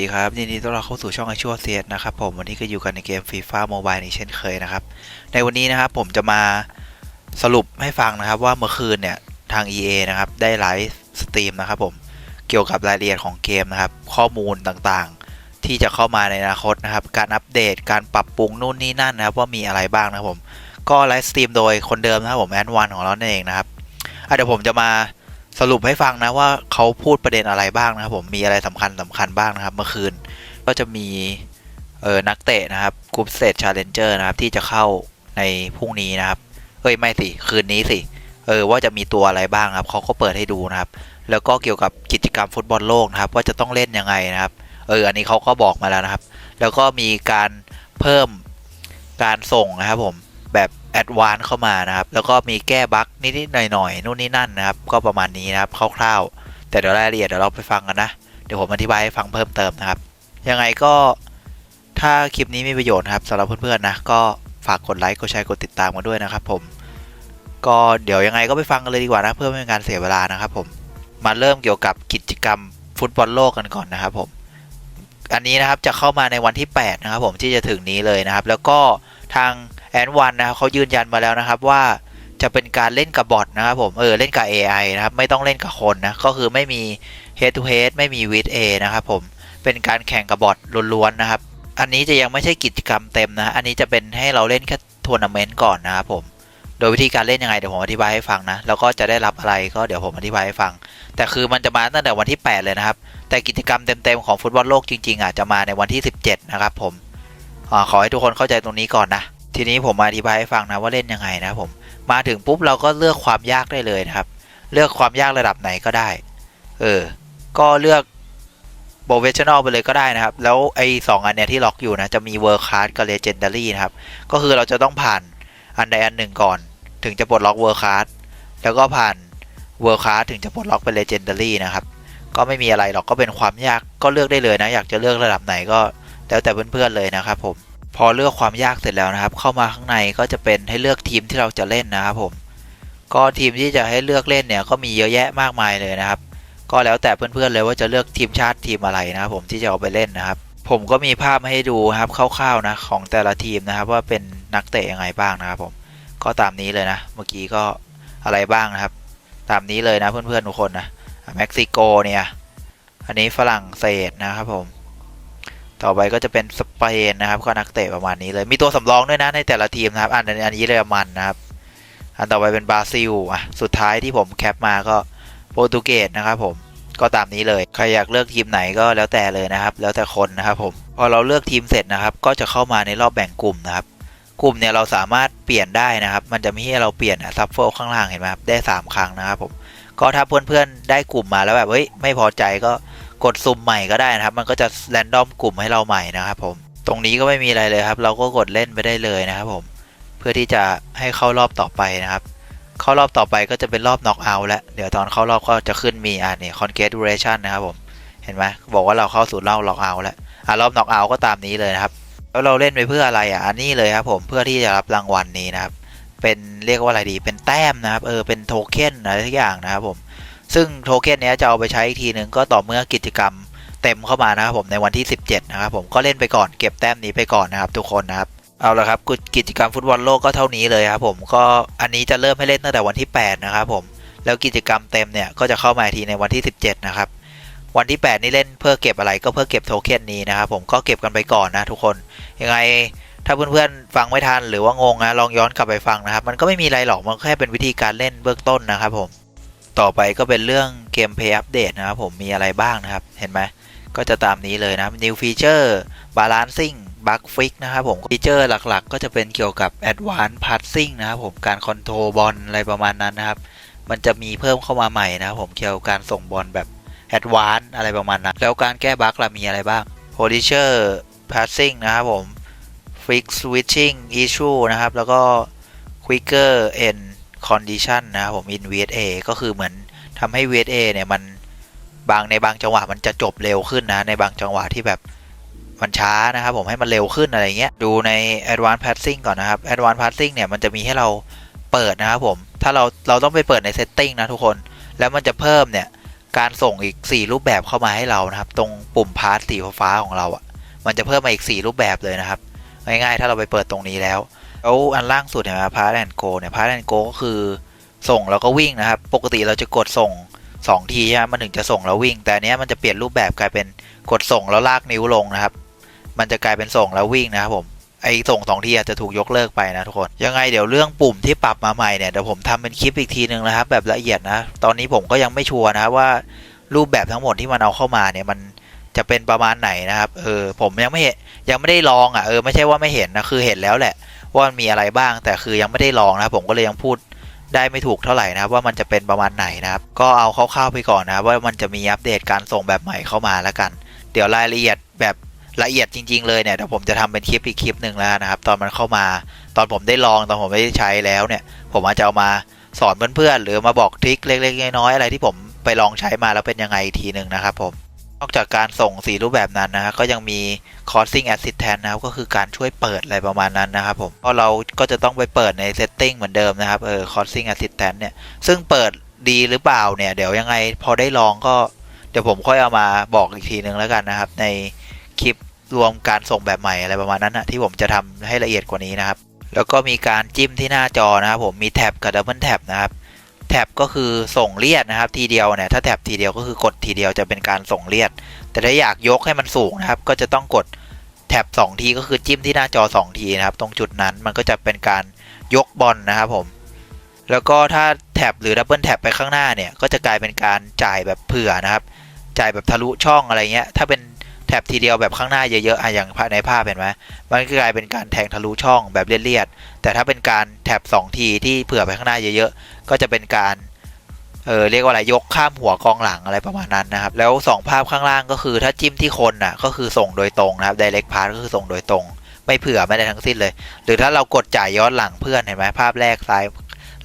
ดีครับยินดีต้อนรับเข้าสู่ช่องไอชัวเซียนะครับผมวันนี้ก็อยู่กันในเกมฟีฟ่าโมบายนี้เช่นเคยนะครับ ในวันนี้นะครับผมจะมาสรุปให้ฟังนะครับว่าเมื่อคืนเนี่ยทาง EA นะครับได้ไลฟ์สตรีมนะครับผมเกี่ยวกับรายละเอียดของเกมนะครับ ข้อมูลต่างๆ ที่จะเข้ามาในอนาคตนะครับ การอัปเดตการปรับปรุงนู่นนี่นั่นนะครับ ว่ามีอะไรบ้างนะครับผมก็ไลฟ์สตรีมโดยคนเดิมนะครับผมแอนวันของเรานั่นเองนะครับเดี๋ยวผมจะมา สรุปให้ฟังนะว่าเขาพูดประเด็นอะไรบ้างนะครับผมมีอะไรสำคัญสำคัญบ้างนะครับ เมื่อคืนก็จะมีเออนักเตะนะครับกรุ๊ปเซตชาเลนเจอร์นะครับ ที่จะเข้าในพรุ่งนี้นะครับเอ้ยไม่สิคืนนี้สิเออว่าจะมีตัวอะไรบ้างครับเขาก็เปิดให้ดูนะครับ แล้วก็เกี่ยวกับกิจกรรมฟุตบอลโลกนะครับ ว่าจะต้องเล่นยังไงนะครับ เอออันนี้เขาก็บอกมาแล้วนะครับ แล้วก็มีการเพิ่มการส่งนะครับผม แอดวานเข้ามานะครับ แล้วก็มีแก้บั๊กนิดๆหน่อยๆนู่นนี่นั่นนะครับ ก็ประมาณนี้นะครับคร่าวๆ แต่เดี๋ยวรายละเอียดเดี๋ยวเราไปฟังกันนะ เดี๋ยวผมอธิบายให้ฟังเพิ่มเติมนะครับ ยังไงก็ถ้าคลิปนี้มีประโยชน์นะครับสำหรับเพื่อนๆนะก็ฝากกดไลค์กดแชร์กดติดตามกันด้วยนะครับ ผม ก็เดี๋ยวยังไงก็ไปฟังกันเลยดีกว่านะเพื่อไม่เป็นการเสียเวลานะครับ ผมมาเริ่มเกี่ยวกับกิจกรรมฟุตบอลโลกกันก่อนนะครับ ผม อันนี้นะครับจะเข้ามาในวันที่ 8 นะครับ ผมที่จะถึงนี้เลยนะครับ แล้วก็ทาง แอนวันนะครับเขายืนยันมาแล้วนะครับว่าจะเป็นการเล่นกับบอทนะครับผมเออเล่นกับ AI นะครับไม่ต้องเล่นกับคนนะก็คือไม่มี head to head ไม่มี with A นะครับผมเป็นการแข่งกับบอทล้วนๆนะครับ อันนี้จะยังไม่ใช่กิจกรรมเต็มนะอันนี้จะเป็นให้เราเล่นแค่ทัวร์นาเมนต์ก่อนนะครับผมโดยวิธีการเล่นยังไงเดี๋ยวผมอธิบายให้ฟังนะแล้วก็จะได้รับอะไรก็เดี๋ยวผมอธิบายให้ฟัง แต่คือมันจะมาตั้งแต่วันที่ 8 เลยนะครับ แต่กิจกรรมเต็มๆของฟุตบอลโลกจริงๆอะจะมาในวันที่ 17 นะครับผมอขอให้ทุกคนเข้าใจตรงนี้ก่อนนะ ทีนี้ผมอธิบายให้ฟังนะว่าเล่นยังไงนะผมมาถึงปุ๊บเราก็เลือกความยากได้เลยนะครับ เลือกความยากระดับไหนก็ได้ เออ ก็เลือก professional ไปเลยก็ได้นะครับ แล้วไอ้สองอันเนี้ยที่ล็อกอยู่นะ จะมี world class กับ legendary นะครับ ก็คือเราจะต้องผ่านอันใดอันหนึ่งก่อน ถึงจะปลดล็อก world class แล้วก็ผ่าน world class ถึงจะปลดล็อกเป็น legendary นะครับ ก็ไม่มีอะไรหรอกก็เป็นความยากก็เลือกได้เลยนะ อยากจะเลือกระดับไหนก็แล้วแต่เพื่อนๆเลยนะครับผม พอเลือกความยากเสร็จแล้วนะครับ เข้ามาข้างในก็จะเป็นให้เลือกทีมที่เราจะเล่นนะครับผม ก็ทีมที่จะให้เลือกเล่นเนี่ยก็มีเยอะแยะมากมายเลยนะครับ ก็แล้วแต่เพื่อนๆเลยว่าจะเลือกทีมชาติทีมอะไรนะครับ ผมที่จะเอาไปเล่นนะครับ ผมก็มีภาพให้ดูครับคร่าวๆนะของแต่ละทีมนะครับ ว่าเป็นนักเตะยังไงบ้างนะครับ ผมก็ตามนี้เลยนะ เมื่อกี้ก็อะไรบ้างนะครับ ตามนี้เลยนะเพื่อนๆทุกคนนะเม็กซิโกเนี่ย อันนี้ฝรั่งเศสนะครับผม ต่อไปก็จะเป็นสเปนนะครับก็นักเตะประมาณนี้เลย มีตัวสำรองด้วยนะในแต่ละทีมนะครับ อันอันนี้เยอรมันนะครับ อันต่อไปเป็นบราซิลอะสุดท้ายที่ผมแคปมาก็โปรตุเกสนะครับผมก็ตามนี้เลย ใครอยากเลือกทีมไหนก็แล้วแต่เลยนะครับ แล้วแต่คนนะครับผม พอเราเลือกทีมเสร็จนะครับ ก็จะเข้ามาในรอบแบ่งกลุ่มนะครับ กลุ่มเนี่ยเราสามารถเปลี่ยนได้นะครับ มันจะมีให้เราเปลี่ยนซับเฟิลข้างล่างเห็นไหมครับ ได้ 3 ครั้งนะครับผม ก็ถ้าเพื่อนๆได้กลุ่มมาแล้วแบบเฮ้ยไม่พอใจก็ กดซุ่มใหม่ก็ได้นะครับ มันก็จะแรนดอมกลุ่มให้เราใหม่นะครับผมตรงนี้ก็ไม่มีอะไรเลยครับ เราก็กดเล่นไปได้เลยนะครับผมเพื่อที่จะให้เข้ารอบต่อไปนะครับ เข้ารอบต่อไปก็จะเป็นรอบน็อกเอาท์แล้วเดี๋ยวตอนเข้ารอบก็จะขึ้นมีอ่านี่ congratulation นะครับผมเห็นไหมบอกว่าเราเข้าสู่รอบล็อกเอาท์แล้วอ่ารอบน็อกเอาท์ก็ตามนี้เลยนะครับแล้วเราเล่นไปเพื่ออะไรอะอันนี้เลยครับผมเพื่อที่จะรับรางวัลนี้นะครับ เป็นเรียกว่าอะไรดีเป็นแต้มนะครับเออเป็นโทเค็นอะไรทุกอย่างนะครับผม ซึ่งโทเค็นนี้จะเอาไปใช้อีกทีหนึ่งก็ต่อเมื่อกิจกรรมเต็มเข้ามานะครับผมในวันที่ 17 นะครับผมก็เล่นไปก่อนเก็บแต้มนี้ไปก่อนนะครับทุกคนนะครับเอาละครับกิจกรรมฟุตบอลโลกก็เท่านี้เลยครับผมก็อันนี้จะเริ่มให้เล่นตั้งแต่วันที่ 8 นะครับผมแล้วกิจกรรมเต็มเนี่ยก็จะเข้ามาทีในวันที่ 17 นะครับวันที่ 8 นี่เล่นเพื่อเก็บอะไรก็เพื่อเก็บโทเค็นนี้นะครับผมก็เก็บกันไปก่อนนะทุกคนยังไงถ้าเพื่อนๆฟังไม่ทันหรือว่างงนะลองย้อนกลับไปฟังนะครับ มันก็ไม่มีอะไรหรอกมันแค่เป็นวิธีการเล่นเบื้องต้นนะครับผม ต่อไปก็เป็นเรื่องเกมเพย์อัปเดตนะครับผมมีอะไรบ้างนะครับ เห็นไหมก็จะตามนี้เลยนะ New Feature Balancing บัคฟิกนะครับผมฟีเจอร์หลักๆ ก็จะเป็นเกี่ยวกับ Advanced Passing นะครับผมการคอนโทรลบอลอะไรประมาณนั้นนะครับ มันจะมีเพิ่มเข้ามาใหม่นะครับผมเกี่ยวกับการส่งบอลแบบ Advanced อะไรประมาณนั้น แล้วการแก้บั๊กล่ะมีอะไรบ้าง Position Passing นะครับผม Fix Switching Issue นะครับ แล้วก็ Quicker End Condition นะครับผม in VSA ก็คือเหมือนทำให้ VSA เนี่ยมันบางในบางจังหวะมันจะจบเร็วขึ้นนะ ในบางจังหวะที่แบบมันช้านะครับผมให้มันเร็วขึ้นอะไรเงี้ยดูใน advanced passing ก่อนนะครับ advanced passing เนี่ยมันจะมีให้เราเปิดนะครับผม ถ้าเราเราต้องไปเปิดใน setting นะทุกคน แล้วมันจะเพิ่มเนี่ยการส่งอีก 4 รูปแบบเข้ามาให้เรานะครับ ตรงปุ่มพาร์ทสีฟ้าของเราอะ่ะมันจะเพิ่มมาอีก 4 รูปแบบเลยนะครับ ง่ายๆ ถ้าเราไปเปิดตรงนี้แล้ว แล้วอันล่างสุดเนไหมพาร์ทแอนโกเนี่ยพาร์ทแอนโกก็คือส่งแล้วก็วิ่งนะครับ ปกติเราจะกดส่ง2ทีใช่ไหมมันถึงจะส่งแล้ววิ่ง แต่เนี้ยมันจะเปลี่ยนรูปแบบกลายเป็นกดส่งแล้วลากนิ้วลงนะครับ มันจะกลายเป็นส่งแล้ววิ่งนะครับผมไอส่งสองทีอาจจะถูกยกเลิกไปนะทุกคนยังไงเดี๋ยวเรื่องปุ่มที่ปรับมาใหม่เนี่ยเดี๋ยวผมทำเป็นคลิปอีกทีนึงนะครับ แบบละเอียดนะ ตอนนี้ผมก็ยังไม่ชัวร์นะว่ารูปแบบทั้งหมดที่มันเอาเข้ามาเนี่ยมันจะเป็นประมาณไหนนะครับเออผมยังไม่เห็นยังไม่ได้ลองอะเออไม่ใช่ว่าไม่เห็นนะคือเห็นแล้วแหละ ว่ามันมีอะไรบ้าง แต่คือยังไม่ได้ลองนะครับผมก็เลยยังพูดได้ไม่ถูกเท่าไหร่นะครับ ว่ามันจะเป็นประมาณไหนนะครับ ก็เอาคร่าวๆไปก่อนนะครับว่ามันจะมีอัปเดตการส่งแบบใหม่เข้ามาแล้วกัน เดี๋ยวรายละเอียดแบบละเอียดจริง ๆ เลยเนี่ยเดี๋ยวผมจะทำเป็นคลิปอีกคลิปหนึ่งแล้วนะครับ ตอนมันเข้ามา ตอนผมได้ลองตอนผมไม่ได้ใช้แล้วเนี่ย ผมอาจจะเอามาสอนเพื่อนๆหรือมาบอกทริคเล็กๆน้อยๆอะไรที่ผมไปลองใช้มาแล้วเป็นยังไงทีหนึ่งนะครับผม นอกจากการส่งสีรูปแบบนั้นนะครับก็ยังมี crossing assistant นะครับก็คือการช่วยเปิดอะไรประมาณนั้นนะครับผมเพราะเราก็จะต้องไปเปิดใน setting เหมือนเดิมนะครับเออ crossing assistant เนี่ยซึ่งเปิดดีหรือเปล่าเนี่ย เดี๋ยวยังไงพอได้ลองก็ เดี๋ยวผมค่อยเอามาบอกอีกทีหนึ่งแล้วกันนะครับ ในคลิปรวมการส่งแบบใหม่อะไรประมาณนั้นนะที่ผมจะทำให้ละเอียดกว่านี้นะครับ แล้วก็มีการจิ้มที่หน้าจอนะครับผมมีแท็บกับดับเบิลแท็บนะครับ แท็บก็คือส่งเลียดนะครับ ทีเดียวเนี่ยถ้าแท็บทีเดียวก็คือกดทีเดียวจะเป็นการส่งเลียด แต่ถ้าอยากยกให้มันสูงนะครับ ก็จะต้องกดแท็บ2ทีก็คือจิ้มที่หน้าจอ 2 ทีนะครับ ตรงจุดนั้นมันก็จะเป็นการยกบอลนะครับผมแล้วก็ถ้าแท็บหรือดับเบิลแท็บไปข้างหน้าเนี่ยก็จะกลายเป็นการจ่ายแบบเผื่อนะครับ จ่ายแบบทะลุช่องอะไรเงี้ยถ้าเป็น แท็บทีเดียวแบบข้างหน้าเยอะๆอะอย่างในภาพเห็นไหมมันก็กลายเป็นการแทงทะลุช่องแบบเลียดๆแต่ถ้าเป็นการแท็บ2ทีที่เผื่อไปข้างหน้าเยอะๆก็จะเป็นการเออเรียกว่าอะไรยกข้ามหัวกองหลังอะไรประมาณนั้นนะครับ แล้ว 2 ภาพข้างล่างก็คือถ้าจิ้มที่คนน่ะก็คือส่งโดยตรงนะครับ direct pass ก็คือส่งโดยตรง ไม่เผื่อไม่ได้ทั้งสิ้นเลย หรือถ้าเรากดจ่ายย้อนหลังเพื่อนเห็นไหมภาพแรกซ้าย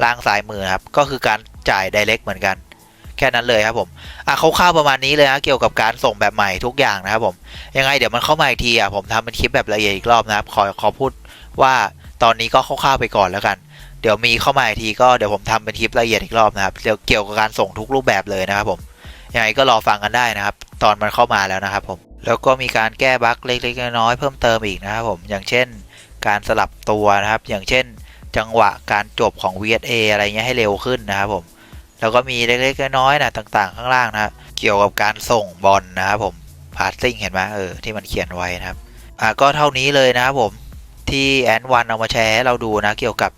ล่างซ้ายมือครับก็คือการจ่าย direct เหมือนกัน แค่นั้นเลยครับผมอะเขาข้าวๆประมาณนี้เลยนะเกี่ยวกับการส่งแบบใหม่ทุกอย่างนะครับผมยังไงเดี๋ยวมันเข้ามาอีกทีอะผมทำเป็นคลิปแบบละเอียดอีกรอบนะครับขอขอพูดว่าตอนนี้ก็คร่าวๆไปก่อนแล้วกัน เดี๋ยวมีเข้ามาอีกทีก็เดี๋ยวผมทำเป็นคลิปละเอียดอีกรอบนะครับเดี๋ยวเกี่ยวกับการส่งทุกรูปแบบเลยนะครับผมยังไงก็รอฟังกันได้นะครับ ตอนมันเข้ามาแล้วนะครับผมแล้วก็มีการแก้บั๊กเล็กๆน้อยๆเพิ่มเติมอีกนะครับผมอย่างเช่น การสลับตัวนะครับ อย่างเช่น จังหวะการจบของ VSA อะไรเงี้ยให้เร็วขึ้นนะครับผม แล้วก็มีเล็กๆน้อยๆนะต่างๆ ข้างล่างนะเกี่ยวกับการส่งบอลนะครับผมพาสซิ่งเห็นไหมเออที่มันเขียนไว้นะครับอะก็เท่านี้เลยนะครับผมที่แอนวันเอามาแชร์ให้เราดูนะเกี่ยวกับ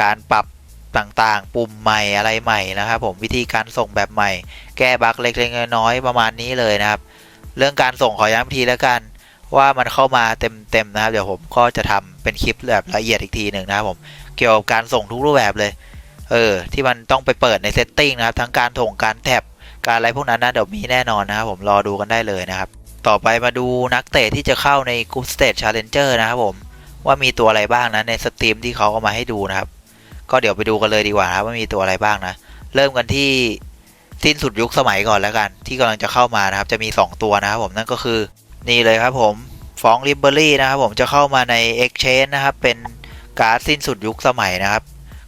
การปรับต่างๆ ปุ่มใหม่อะไรใหม่นะครับผมวิธีการส่งแบบใหม่ แก้บั๊กเล็กๆน้อยๆประมาณนี้เลยนะครับ เรื่องการส่งขอย้ำทีแล้วกัน ว่ามันเข้ามาเต็มๆนะครับ เดี๋ยวผมก็จะทำเป็นคลิปแบบละเอียดอีกทีหนึ่งนะครับผมเกี่ยวกับการส่งทุกรูปแบบเลย เออที่มันต้องไปเปิดในเซตติ้งนะครับ ทั้งการส่งการแท็บการอะไรพวกนั้นนะเดี๋ยวมีแน่นอนนะครับผมรอดูกันได้เลยนะครับ ต่อไปมาดูนักเตะที่จะเข้าในก r ุ p Stage Challenger นะครับผมว่ามีตัวอะไรบ้างนะในสตรีมที่เขาเอามาให้ดูนะครับ ก็เดี๋ยวไปดูกันเลยดีกว่าครับว่ามีตัวอะไรบ้างนะ เริ่มกันที่สิ้นสุดยุคสมัยก่อนแล้วกัน ที่กำลังจะเข้ามานะครับ จะมี 2 ตัวนะครับผมนั่นก็คือนี่เลยครับผมฟองริบเบอรี่นะครับผมจะเข้ามาใน Exchange นะครับเป็นการ์ดสิ้นสุดยุคสมัยนะครับ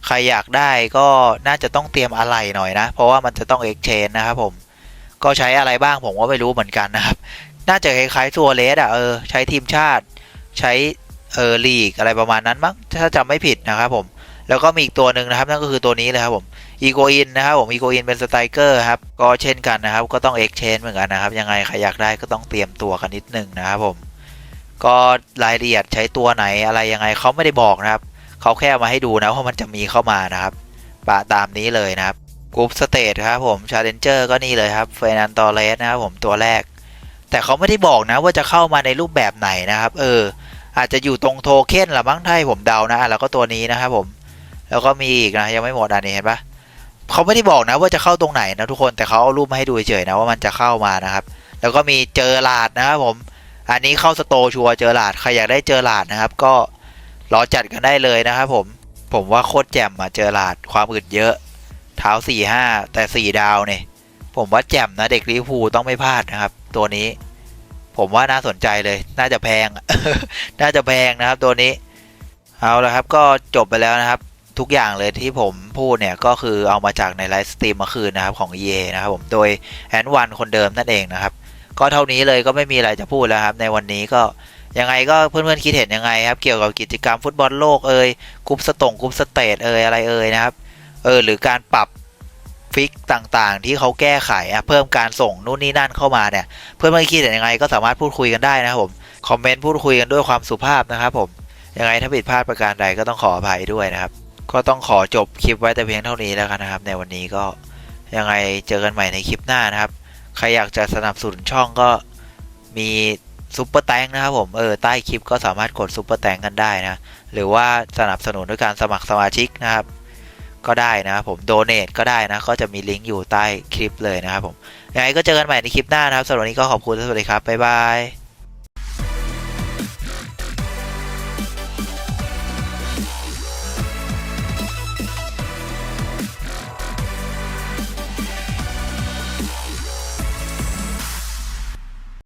ใครอยากได้ก็น่าจะต้องเตรียมอะไรหน่อยนะ เพราะว่ามันจะต้อง Exchange นะครับผมก็ใช้อะไรบ้างผมก็ไม่รู้เหมือนกันนะครับ น่าจะคล้ายๆตัวเลสอะเออใช้ทีมชาติ ใช้เออลีกอะไรประมาณนั้นมั้งถ้าจำไม่ผิดนะครับผมแล้วก็มีอีกตัวหนึ่งนะครับนั่นก็คือตัวนี้เลยครับผมอีโกอินนะครับผมอีโกอินเป็นสไตรเกอร์ครับก็เช่นกันนะครับ ก็ต้องเอ็กชแนนเหมือนกันนะครับ ยังไงใครอยากได้ก็ต้องเตรียมตัวกันนิดนึงนะครับผมก็รายละเอียดใช้ตัวไหนอะไรยังไงเขาไม่ได้บอกนะครับ เขาแค่เอามาให้ดูนะว่ามันจะมีเข้ามานะครับปะตามนี้เลยนะครับกรุ๊ปสเตทครับผมชาเลนเจอร์ก็นี่เลยครับเฟรนันตอเรสนะครับผมตัวแรก แต่เขาไม่ได้บอกนะว่าจะเข้ามาในรูปแบบไหนนะครับ เออ อาจจะอยู่ตรงโทเค็นหรือมั้งถ้าผมเดานะแล้วก็ตัวนี้นะครับผม แล้วก็มีอีกนะยังไม่หมดอันนี้เห็นปะเขาไม่ได้บอกนะว่าจะเข้าตรงไหนนะทุกคนแต่เขาเอารูปมาให้ดูเฉยๆนะว่ามันจะเข้ามานะครับ แล้วก็มีเจอหลาดนะครับผม อันนี้เข้าสโตชัวเจอหลาดใครอยากได้เจอหลาดนะครับ ก็ รอจัดกันได้เลยนะครับผม ผมว่าโคตรแจ่มอะเจอหลาดความอึดเยอะ เท้าสี่ห้าแต่สี่ดาวเนี่ย ผมว่าแจ่มนะเด็กลิเวอร์พูลต้องไม่พลาดนะครับ ตัวนี้ ผมว่าน่าสนใจเลย น่าจะแพง น่าจะแพงนะครับ ตัวนี้ เอาละครับก็จบไปแล้วนะครับ ทุกอย่างเลยที่ผมพูดเนี่ยก็คือเอามาจากในไลฟ์สตรีมเมื่อคืนนะครับของ EA นะครับผมโดยแอนวันคนเดิมนั่นเองนะครับ ก็เท่านี้เลยก็ไม่มีอะไรจะพูดแล้วครับ ในวันนี้ก็ ยังไงก็เพื่อนๆคิดเห็นยังไงครับเกี่ยวกับกิจกรรมฟุตบอลโลกเอ่ยกรุ๊ปสตงกรุ๊ปสเตทเอ่ยอะไรเอ่ยนะครับเออหรือการปรับฟิกต่างๆ ที่เขาแก้ไขเพิ่มการส่งนู่นนี่นั่นเข้ามาเนี่ย เพื่อนๆคิดเห็นยังไงก็สามารถพูดคุยกันได้นะครับผมคอมเมนต์พูดคุยกันด้วยความสุภาพนะครับผมยังไงถ้าผิดพลาดประการใดก็ต้องขออภัยด้วยนะครับ ก็ต้องขอจบคลิปไว้แต่เพียงเท่านี้แล้วกันนะครับ ในวันนี้ก็ยังไงเจอกันใหม่ในคลิปหน้านะครับ ใครอยากจะสนับสนุนช่องก็มี ซุปเปอร์แตงนะครับผมเออใต้คลิปก็สามารถกดซุปเปอร์แตงกันได้นะหรือว่าสนับสนุนด้วยการสมัครสมาชิกนะครับ ก็ได้นะครับผมโดเน a ก็ได้นะ ก็จะมีลิงก์อยู่ใต้คลิปเลยนะครับผมยังไงก็เจอกันใหม่ในคลิปหน้านะครับสำหรับวันนี้ก็ขอบคุณและสวัสดีครับบ๊ายบาย